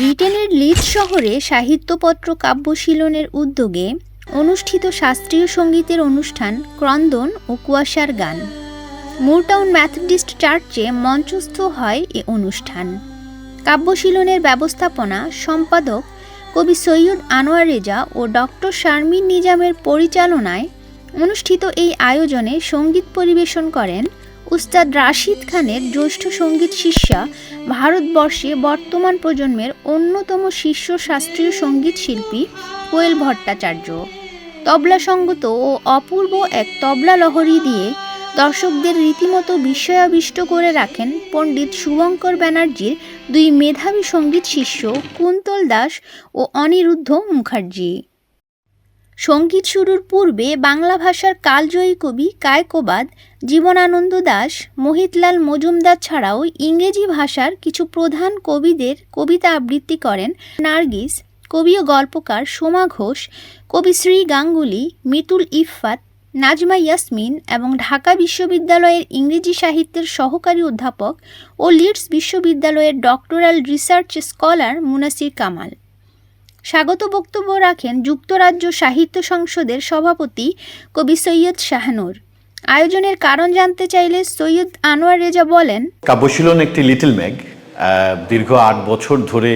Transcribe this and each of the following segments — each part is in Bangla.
ব্রিটেনের লিডস শহরে সাহিত্যপত্র কাব্যশীলনের উদ্যোগে অনুষ্ঠিত শাস্ত্রীয় সঙ্গীতের অনুষ্ঠান ক্রন্দন ও কুয়াশার গান। মুরটাউন ম্যাথডিস্ট চার্চে মঞ্চস্থ হয় এ অনুষ্ঠান। কাব্যশীলনের ব্যবস্থাপনা সম্পাদক কবি সৈয়দ আনোয়ার রেজা ও ডক্টর শারমিন নিজামের পরিচালনায় অনুষ্ঠিত এই আয়োজনে সংগীত পরিবেশন করেন উস্তাদ রাশিদ খানের জ্যৈষ্ঠ সংগীত শিষ্যা ভারতবর্ষে বর্তমান প্রজন্মের অন্যতম শীর্ষ শাস্ত্রীয় সংগীত শিল্পী কোয়েল ভট্টাচার্য। তবলা সঙ্গত ও অপূর্ব এক তবলা লহরী দিয়ে দর্শকদের রীতিমতো বিস্ময়াবিষ্ট করে রাখেন পণ্ডিত শুভঙ্কর ব্যানার্জির দুই মেধাবী সংগীত শিষ্য কুন্তল দাস ও অনিরুদ্ধ মুখার্জি। সংগীত শুরুর পূর্বে বাংলা ভাষার কালজয়ী কবি কায়কোবাদ, জীবনানন্দ দাস, মোহিতলাল মজুমদার ছাড়াও ইংরেজি ভাষার কিছু প্রধান কবিদের কবিতা আবৃত্তি করেন নার্গিস, কবি ও গল্পকার সোমা ঘোষ, কবি শ্রী গাঙ্গুলি, মিতুল ইফফাত, নাজমা ইয়াসমিন এবং ঢাকা বিশ্ববিদ্যালয়ের ইংরেজি সাহিত্যের সহকারী অধ্যাপক ও লিডস বিশ্ববিদ্যালয়ের doctoral research scholar Munasir Kamal. স্বাগত বক্তব্য রাখেন যুক্তরাজ্য সাহিত্য সংসদের সভাপতি কবি সৈয়দ শাহনুর। আয়োজনের কারণ জানতে চাইলে সৈয়দ আনোয়ার রেজা বলেন, কাব্যশীলন একটি লিটল ম্যাগ দীর্ঘ আট বছর ধরে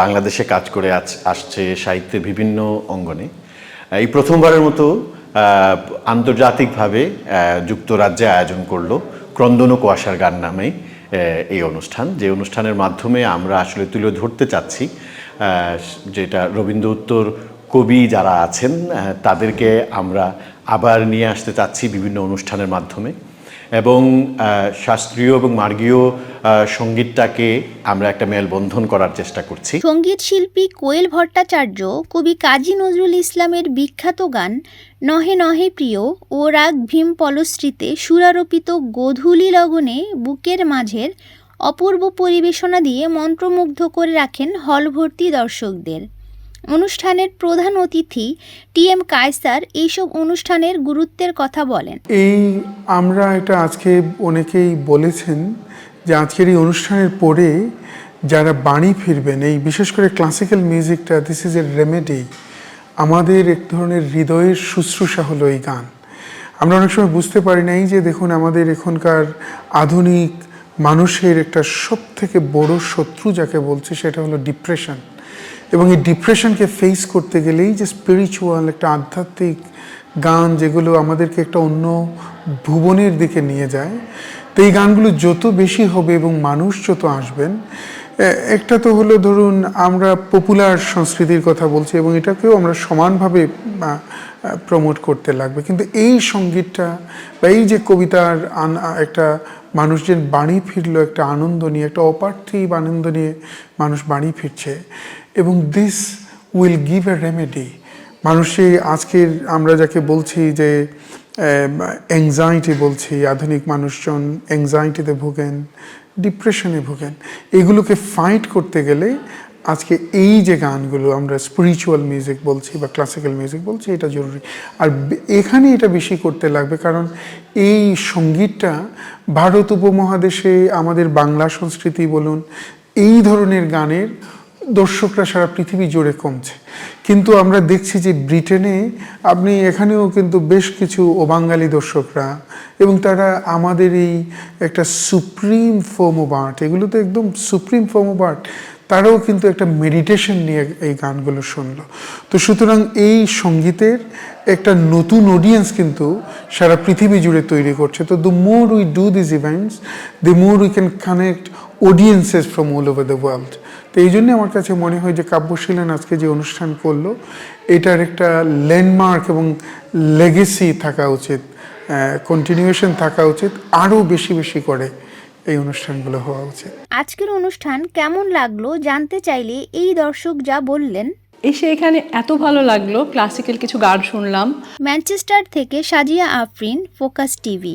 বাংলাদেশে কাজ করে আসছে সাহিত্যের বিভিন্ন অঙ্গনে। এই প্রথমবারের মতো আন্তর্জাতিকভাবে যুক্তরাজ্যে আয়োজন করল ক্রন্দন কুয়াশার গান নামে এই অনুষ্ঠান। যে অনুষ্ঠানের মাধ্যমে আমরা আসলে তুলে ধরতে চাচ্ছি যেটা রবীন্দ্র উত্তর কবি যারা আছেন তাদেরকে আমরা আবার নিয়ে আসতে চাচ্ছি বিভিন্ন অনুষ্ঠানের মাধ্যমে। এবং শাস্ত্রীয় এবং মার্গীয় সঙ্গীতটাকে আমরা একটা মেলবন্ধন করার চেষ্টা করছি। সংগীত শিল্পী কোয়েল ভট্টাচার্য, কবি কাজী নজরুল ইসলামের বিখ্যাত গান, নহে নহে প্রিয় ও রাগ ভীম পলশ্রীতে সুরারোপিত গোধূলি লগনে বুকের মাঝের অপূর্ব পরিবেশনা দিয়ে মন্ত্রমুগ্ধ করে রাখেন হল ভর্তি দর্শকদের। অনুষ্ঠানের প্রধান অতিথি টি এম কায়সার এইসব অনুষ্ঠানের গুরুত্বের কথা বলেন। এই আমরা এটা আজকে অনেকেই বলেছেন যে আজকের এই অনুষ্ঠানের পরে যারা বাড়ি ফিরবেন, এই বিশেষ করে ক্লাসিক্যাল মিউজিকটা দিস ইজ এ রেমেডি আমাদের এক ধরনের হৃদয়ের শুশ্রূষা হলো এই গান। আমরা অনেক সময় বুঝতে পারি নাই যে দেখুন আমাদের এখনকার আধুনিক মানুষের একটা সব থেকে বড় শত্রু যাকে বলছে সেটা হলো ডিপ্রেশন এবং এই ডিপ্রেশনকে ফেস করতে গেলেই যে স্পিরিচুয়াল একটা আধ্যাত্মিক গান যেগুলো আমাদেরকে একটা অন্য ভুবনের দিকে নিয়ে যায়, তো এই গানগুলো যত বেশি হবে এবং মানুষ যত আসবেন একটা তো হলো ধরুন আমরা পপুলার সংস্কৃতির কথা বলছি এবং এটাকেও আমরা সমানভাবে প্রমোট করতে লাগবে। কিন্তু এই সঙ্গীতটা বা এই যে কবিতার একটা মানুষজন বাড়ি ফিরলো, একটা আনন্দ নিয়ে, একটা অপার্থিব আনন্দ নিয়ে মানুষ বাড়ি ফিরছে এবং this will give a remedy মানুষের আজকের আমরা যাকে বলছি যে অ্যাংজাইটি বলছি, আধুনিক মানুষজন অ্যাংজাইটিতে ভোগেন ডিপ্রেশনে ভোগেন। এগুলোকে ফাইট করতে গেলে আজকে এই যে গানগুলো আমরা স্পিরিচুয়াল মিউজিক বলছি বা ক্লাসিক্যাল মিউজিক বলছি, এটা জরুরি। আর এখানে এটা বেশি করতে লাগবে কারণ এই সঙ্গীতটা ভারত উপমহাদেশে আমাদের বাংলা সংস্কৃতি বলুন, এই ধরনের গানের দর্শকরা সারা পৃথিবী জুড়ে কমছে। কিন্তু আমরা দেখছি যে ব্রিটেনে আপনি এখানেও কিন্তু বেশ কিছু অবাঙালি দর্শকরা এবং তারা আমাদের এই একটা সুপ্রিম ফর্ম অফ আর্ট, এগুলো তো একদম সুপ্রিম ফর্ম অফ আর্ট, তারাও কিন্তু একটা মেডিটেশন নিয়ে এই গানগুলো শুনলো। তো সুতরাং এই সঙ্গীতের একটা নতুন অডিয়েন্স কিন্তু সারা পৃথিবী জুড়ে তৈরি করছে। তো the more we do this events the more we can connect audiences from all over the world তো এই জন্যে আমার কাছে মনে হয় যে কাব্যশীলন আজকে যে অনুষ্ঠান করল এটার একটা ল্যান্ডমার্ক এবং লেগেসি থাকা উচিত কন্টিনিউয়েশন থাকা উচিত আরও বেশি বেশি করে এই অনুষ্ঠানগুলো হওয়া উচিত। আজকের অনুষ্ঠান কেমন লাগল জানতে চাইলে এই দর্শক যা বললেন। এসে এখানে এত ভালো লাগল ক্লাসিক্যাল কিছু গান শুনলাম। ম্যানচেস্টার থেকে সাজিয়া আফরিন ফোকাস টিভি।